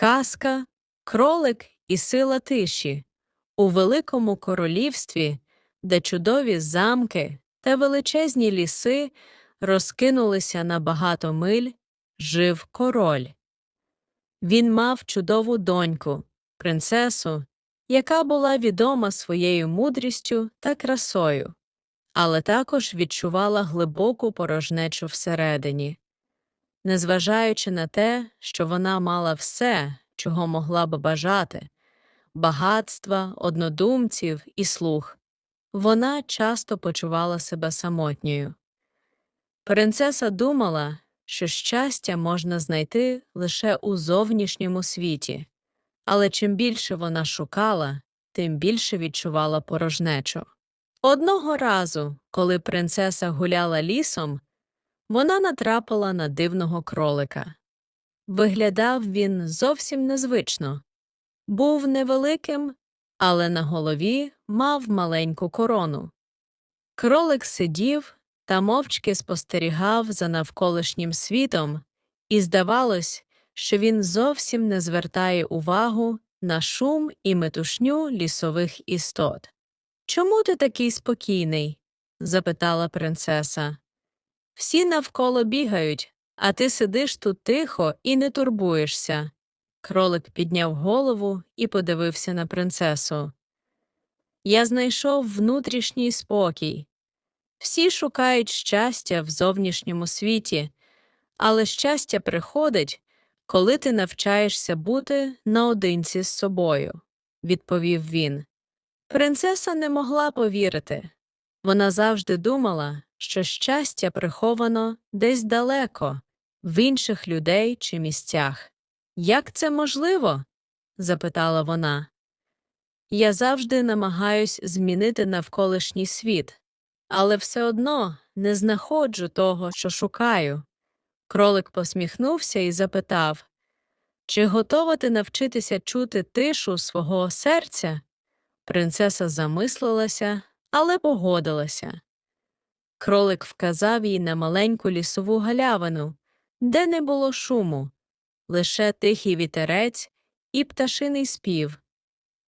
Казка, кролик і сила тиші у великому королівстві, де чудові замки та величезні ліси розкинулися на багато миль, жив король. Він мав чудову доньку, принцесу, яка була відома своєю мудрістю та красою, але також відчувала глибоку порожнечу всередині. Незважаючи на те, що вона мала все, чого могла б бажати багатства, однодумців і слух, вона часто почувала себе самотньою. Принцеса думала, що щастя можна знайти лише у зовнішньому світі, але чим більше вона шукала, тим більше відчувала порожнечу. Одного разу, коли принцеса гуляла лісом, вона натрапила на дивного кролика. Виглядав він зовсім незвично. Був невеликим, але на голові мав маленьку корону. Кролик сидів та мовчки спостерігав за навколишнім світом, і здавалось, що він зовсім не звертає увагу на шум і метушню лісових істот. Чому ти такий спокійний? запитала принцеса. Всі навколо бігають, а ти сидиш тут тихо і не турбуєшся. Кролик підняв голову і подивився на принцесу. Я знайшов внутрішній спокій. Всі шукають щастя в зовнішньому світі, але щастя приходить, коли ти навчаєшся бути наодинці з собою, відповів він. Принцеса не могла повірити. Вона завжди думала, що щастя приховано десь далеко, в інших людей чи місцях. Як це можливо? запитала вона. Я завжди намагаюсь змінити навколишній світ, але все одно не знаходжу того, що шукаю. Кролик посміхнувся і запитав Чи готова ти навчитися чути тишу свого серця? Принцеса замислилася, але погодилася. Кролик вказав їй на маленьку лісову галявину, де не було шуму, лише тихий вітерець і пташиний спів.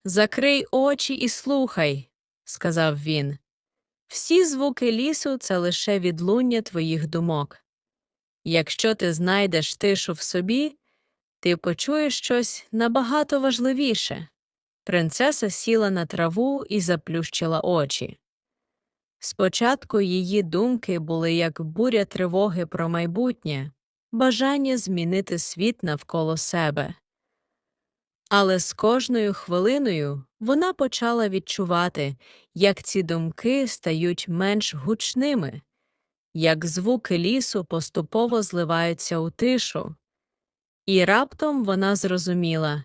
Закрий очі і слухай, сказав він. Всі звуки лісу це лише відлуння твоїх думок. Якщо ти знайдеш тишу в собі, ти почуєш щось набагато важливіше. Принцеса сіла на траву і заплющила очі. Спочатку її думки були як буря тривоги про майбутнє, бажання змінити світ навколо себе. Але з кожною хвилиною вона почала відчувати, як ці думки стають менш гучними, як звуки лісу поступово зливаються у тишу. І раптом вона зрозуміла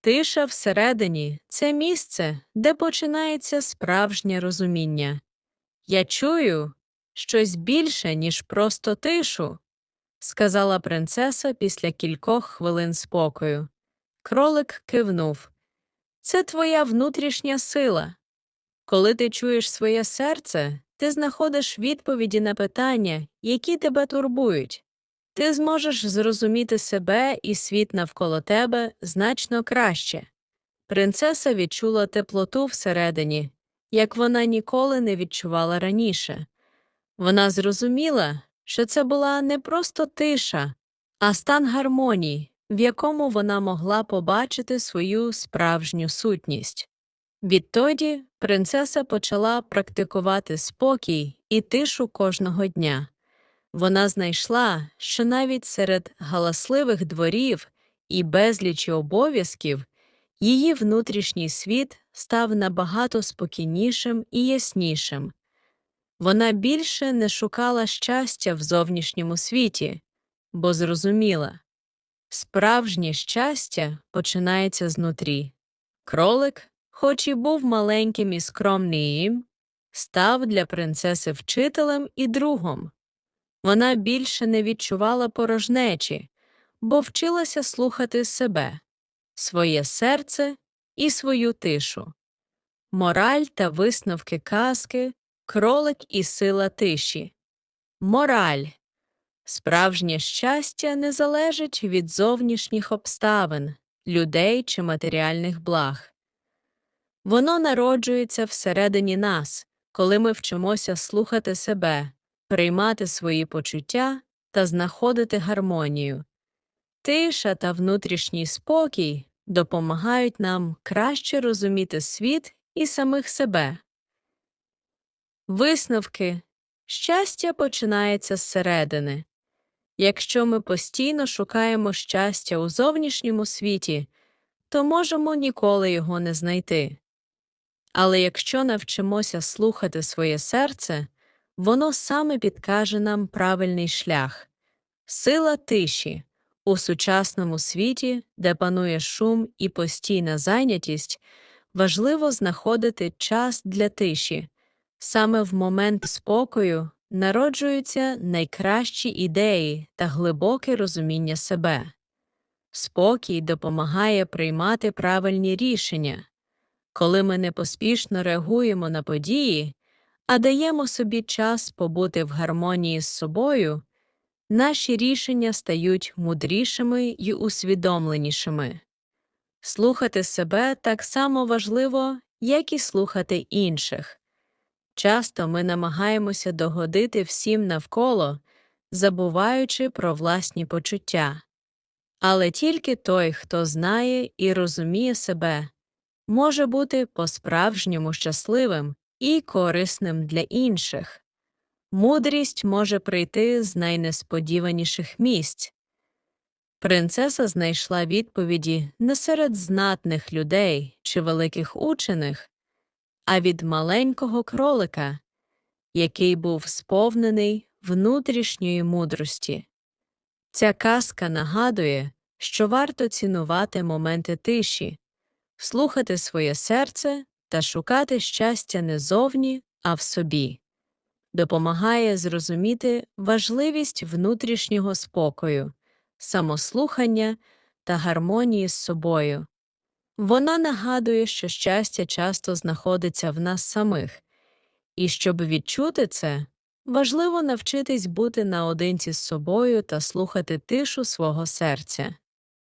тиша всередині це місце, де починається справжнє розуміння. Я чую щось більше, ніж просто тишу, сказала принцеса після кількох хвилин спокою. Кролик кивнув. Це твоя внутрішня сила. Коли ти чуєш своє серце, ти знаходиш відповіді на питання, які тебе турбують. Ти зможеш зрозуміти себе і світ навколо тебе значно краще. Принцеса відчула теплоту всередині, як вона ніколи не відчувала раніше. Вона зрозуміла, що це була не просто тиша, а стан гармонії, в якому вона могла побачити свою справжню сутність. Відтоді принцеса почала практикувати спокій і тишу кожного дня. Вона знайшла, що навіть серед галасливих дворів і безлічі обов'язків її внутрішній світ став набагато спокійнішим і яснішим. Вона більше не шукала щастя в зовнішньому світі, бо зрозуміла справжнє щастя починається знутрі. Кролик, хоч і був маленьким і скромним, став для принцеси вчителем і другом. Вона більше не відчувала порожнечі, бо вчилася слухати себе, своє серце і свою тишу. Мораль та висновки казки, кролик і сила тиші. Мораль. Справжнє щастя не залежить від зовнішніх обставин, людей чи матеріальних благ. Воно народжується всередині нас, коли ми вчимося слухати себе, приймати свої почуття та знаходити гармонію. Тиша та внутрішній спокій допомагають нам краще розуміти світ і самих себе. Висновки щастя починається зсередини. Якщо ми постійно шукаємо щастя у зовнішньому світі, то можемо ніколи його не знайти. Але якщо навчимося слухати своє серце, воно саме підкаже нам правильний шлях. Сила тиші у сучасному світі, де панує шум і постійна зайнятість, важливо знаходити час для тиші. Саме в момент спокою народжуються найкращі ідеї та глибоке розуміння себе. Спокій допомагає приймати правильні рішення. Коли ми непоспішно реагуємо на події, а даємо собі час побути в гармонії з собою, наші рішення стають мудрішими й усвідомленішими. Слухати себе так само важливо, як і слухати інших. Часто ми намагаємося догодити всім навколо, забуваючи про власні почуття. Але тільки той, хто знає і розуміє себе, може бути по-справжньому щасливим і корисним для інших. Мудрість може прийти з найнесподіваніших місць. Принцеса знайшла відповіді не серед знатних людей чи великих учених, а від маленького кролика, який був сповнений внутрішньої мудрості. Ця казка нагадує, що варто цінувати моменти тиші, слухати своє серце та шукати щастя не зовні, а в собі, допомагає зрозуміти важливість внутрішнього спокою, самослухання та гармонії з собою. Вона нагадує, що щастя часто знаходиться в нас самих, і щоб відчути це, важливо навчитись бути наодинці з собою та слухати тишу свого серця.